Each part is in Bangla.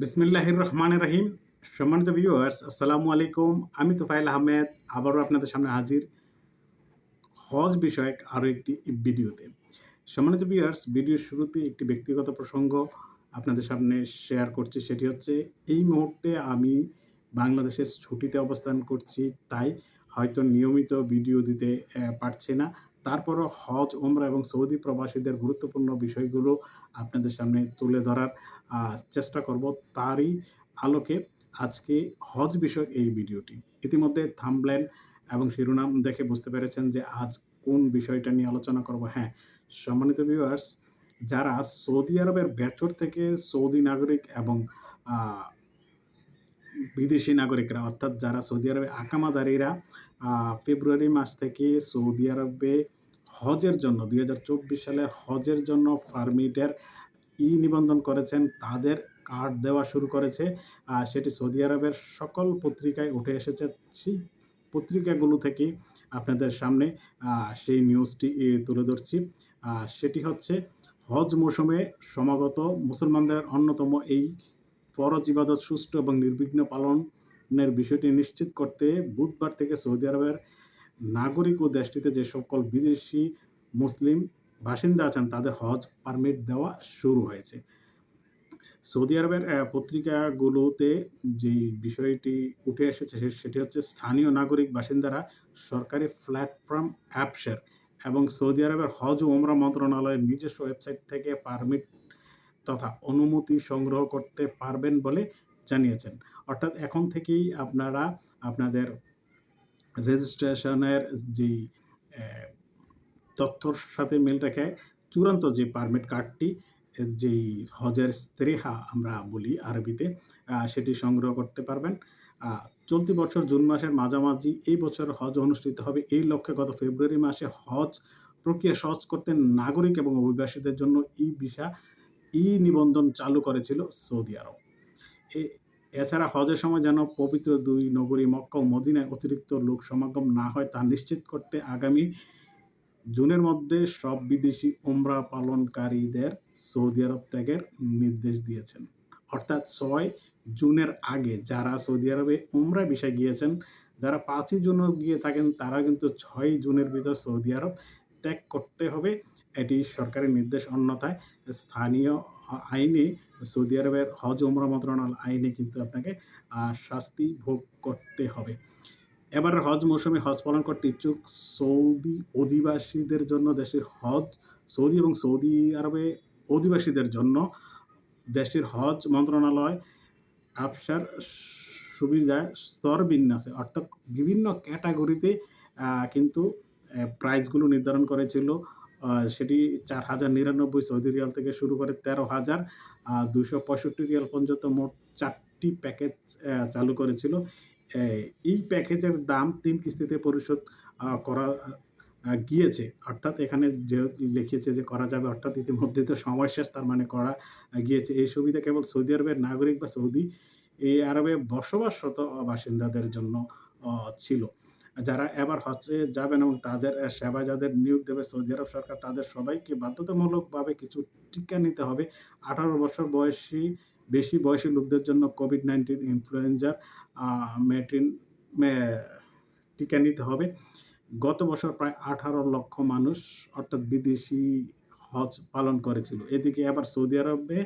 বিসমিল্লাহির রহমান রহিম সম্মানিত ভিউয়ার্স আসসালামু আলাইকুম। আমি তোফাইল আহমেদ, আবারও আপনাদের সামনে হাজির হজ বিষয়ক আরও একটি ভিডিওতে। সম্মানিত ভিউয়ার্স ভিডিওর শুরুতে একটি ব্যক্তিগত প্রসঙ্গ আপনাদের সামনে শেয়ার করছি, সেটি হচ্ছে, এই মুহূর্তে আমি বাংলাদেশের ছুটিতে অবস্থান করছি, তাই হয়তো নিয়মিত ভিডিও দিতে পারছি না। তারপরও হজ ওমরা এবং সৌদি প্রবাসীদের গুরুত্বপূর্ণ বিষয়গুলো আপনাদের সামনে তুলে ধরার চেষ্টা করব তারই আলোকে আজকে হজ বিষয়ক এই ভিডিওটি। ইতিমধ্যে থামব্লেন এবং শিরোনাম দেখে বুঝতে পেরেছেন যে আজ কোন বিষয়টা নিয়ে আলোচনা করব। হ্যাঁ সম্মানিত ভিউয়ার্স যারা সৌদি আরবের ভেতর থেকে সৌদি নাগরিক এবং বিদেশি নাগরিকরা, অর্থাৎ যারা সৌদি আরবে আকামাদারিরা ফেব্রুয়ারি মাস থেকে সৌদি আরবে হজের জন্য, দুই হাজার চব্বিশ সালের হজের জন্য পারমিটের ই নিবন্ধন করেছেন, তাদের কার্ড দেওয়া শুরু করেছে, আর সেটি সৌদি আরবের সকল পত্রিকায় উঠে এসেছে। সেই পত্রিকাগুলো থেকে আপনাদের সামনে সেই নিউজটি তুলে ধরছি। সেটি হচ্ছে, হজ মৌসুমে সমাগত মুসলমানদের অন্যতম এই ফরজ ইবাদত, সুষ্ঠু এবং নির্বিঘ্ন পালনের বিষয়টি নিশ্চিত করতে বুধবার থেকে সৌদি আরবের নাগরিক ও দেশটিতে যে সকল বিদেশি মুসলিম বাসিন্দা আছেন, তাদের হজ পারমিট দেওয়া শুরু হয়েছে। সৌদি আরবের পত্রিকাগুলোতে যে বিষয়টি উঠে এসেছে সেটি হচ্ছে স্থানীয় নাগরিক বাসিন্দারা সরকারি প্ল্যাটফর্ম অ্যাপসের এবং সৌদি আরবের হজ ও ওমরা মন্ত্রণালয়ের নিজস্ব ওয়েবসাইট থেকে পারমিট তথা অনুমতি সংগ্রহ করতে পারবেন বলে জানিয়েছেন। অর্থাৎ এখন থেকেই আপনারা আপনাদের রেজিস্ট্রেশনের যেই তথ্যর সাথে মিল রেখে চূড়ান্ত যে পারমিট কার্ডটি যেই হজের স্ত্রেহা আমরা বলি আরবিতে সেটি সংগ্রহ করতে পারবেন। চলতি বছর জুন মাসের মাঝামাঝি এই বছর হজ অনুষ্ঠিত হবে। এই লক্ষ্যে গত ফেব্রুয়ারি মাসে হজ প্রক্রিয়া সহজ করতে নাগরিক এবং অভিবাসীদের জন্য ই ভিসা, ই নিবন্ধন চালু করেছিল সৌদি আরব। এছাড়া হজের সময় যেন পবিত্র দুই নগরী মক্কা ও মদিনায় অতিরিক্ত লোক সমাগম না হয় তা নিশ্চিত করতে আগামী জুনের মধ্যে সব বিদেশি উমরা পালনকারীদের সৌদি আরব ত্যাগের নির্দেশ দিয়েছেন। অর্থাৎ ছয় জুনের আগে যারা সৌদি আরবে উমরা বিষয় গিয়েছেন, যারা পাঁচই জুনও গিয়ে থাকেন, তারা কিন্তু ছয় জুনের ভিতর সৌদি আরব ত্যাগ করতে হবে। এটি সরকারি নির্দেশ। অন্যথায় স্থানীয় আইনে, সৌদি আরবের হজ উমরা মন্ত্রণালয় আইনে কিন্তু আপনাকে শাস্তি ভোগ করতে হবে। এবার হজ মৌসুমে হজ পালন করতে ইচ্ছুক সৌদি অধিবাসীদের জন্য দেশের হজ, সৌদি এবং সৌদি আরবে অধিবাসীদের জন্য দেশের হজ মন্ত্রণালয় আফসার সুবিধা স্তর বিন্যাসে, অর্থাৎ বিভিন্ন ক্যাটাগরিতে কিন্তু প্রাইসগুলো নির্ধারণ করেছিল। সেটি চার হাজার নিরানব্বই সৌদি রিয়াল থেকে শুরু করে তেরো হাজার দুশো পঁয়ষট্টি রিয়াল পর্যন্ত মোট চারটি প্যাকেজ চালু করেছিল। এই- প্যাকেজের দাম তিন কিস্তিতে পরিশোধ করা গিয়েছে। অর্থাৎ এখানে যে লিখিয়েছে যে করা যাবে, অর্থাৎ ইতিমধ্যে তো সময় শেষ, তার মানে করা গিয়েছে। এই সুবিধা কেবল সৌদি আরবের নাগরিক বা সৌদি এই আরবে বসবাসরত বাসিন্দাদের জন্য ছিল। যারা এবার হচ্ছে যাবেন এবং তাদের সেবা যাদের নিয়োগ দেবে সৌদি আরব সরকার, তাদের সবাইকে বাধ্যতামূলকভাবে কিছু টিকা নিতে হবে। আঠারো বছর বয়সী বেশি বয়সী লোকদের জন্য কোভিড নাইন্টিন ইনফ্লুয়েঞ্জার মেটিন টিকা নিতে হবে। গত বছর প্রায় আঠারো লক্ষ মানুষ, অর্থাৎ বিদেশি হজ পালন করেছিল। এদিকে আবার সৌদি আরবে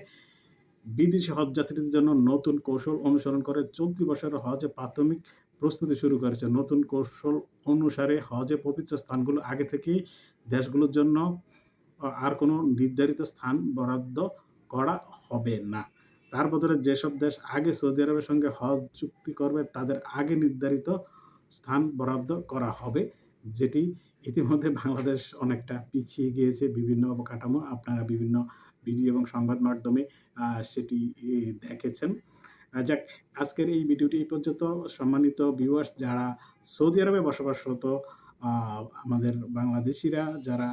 বিদেশি হজ যাত্রীদের জন্য নতুন কৌশল অনুসরণ করে চলতি বছরের হজে প্রাথমিক প্রস্তুতি শুরু করেছে। নতুন কৌশল অনুসারে হজে পবিত্র স্থানগুলো আগে থেকেই দেশগুলোর জন্য আর কোনো নির্ধারিত স্থান বরাদ্দ করা হবে না। তার বদলে যেসব দেশ আগে সৌদি আরবের সঙ্গে হজ চুক্তি করবে, তাদের আগে নির্ধারিত স্থান বরাদ্দ করা হবে, যেটি ইতিমধ্যে বাংলাদেশ অনেকটা পিছিয়ে গিয়েছে। বিভিন্ন অবকাঠামো আপনারা বিভিন্ন ভিডিও এবং সংবাদ মাধ্যমে সেটি দেখেছেন। যাক, আজকের এই ভিডিওটি এই পর্যন্ত। সম্মানিত ভিউয়ার্স যারা সৌদি আরবে বসবাসরত আমাদের বাংলাদেশিরা, যারা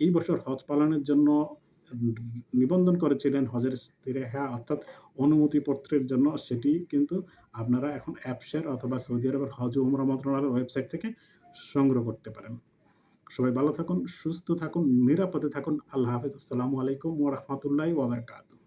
এই বছর হজ পালনের জন্য নিবন্ধন করেছিলেন হজের হ্যাঁ অর্থাৎ অনুমতিপত্রের জন্য। সেটি কিন্তু আপনারা এখন অ্যাপসের অথবা সৌদি আরবের হজ উমরা মন্ত্রণালয়ের ওয়েবসাইট থেকে সংগ্রহ করতে পারেন। সবাই ভালো থাকুন, সুস্থ থাকুন, নিরাপদে থাকুন। আল্লাহ হাফিজ। আসসালামু আলাইকুম ওরহমতুল্লাহ বারাকাতুহু।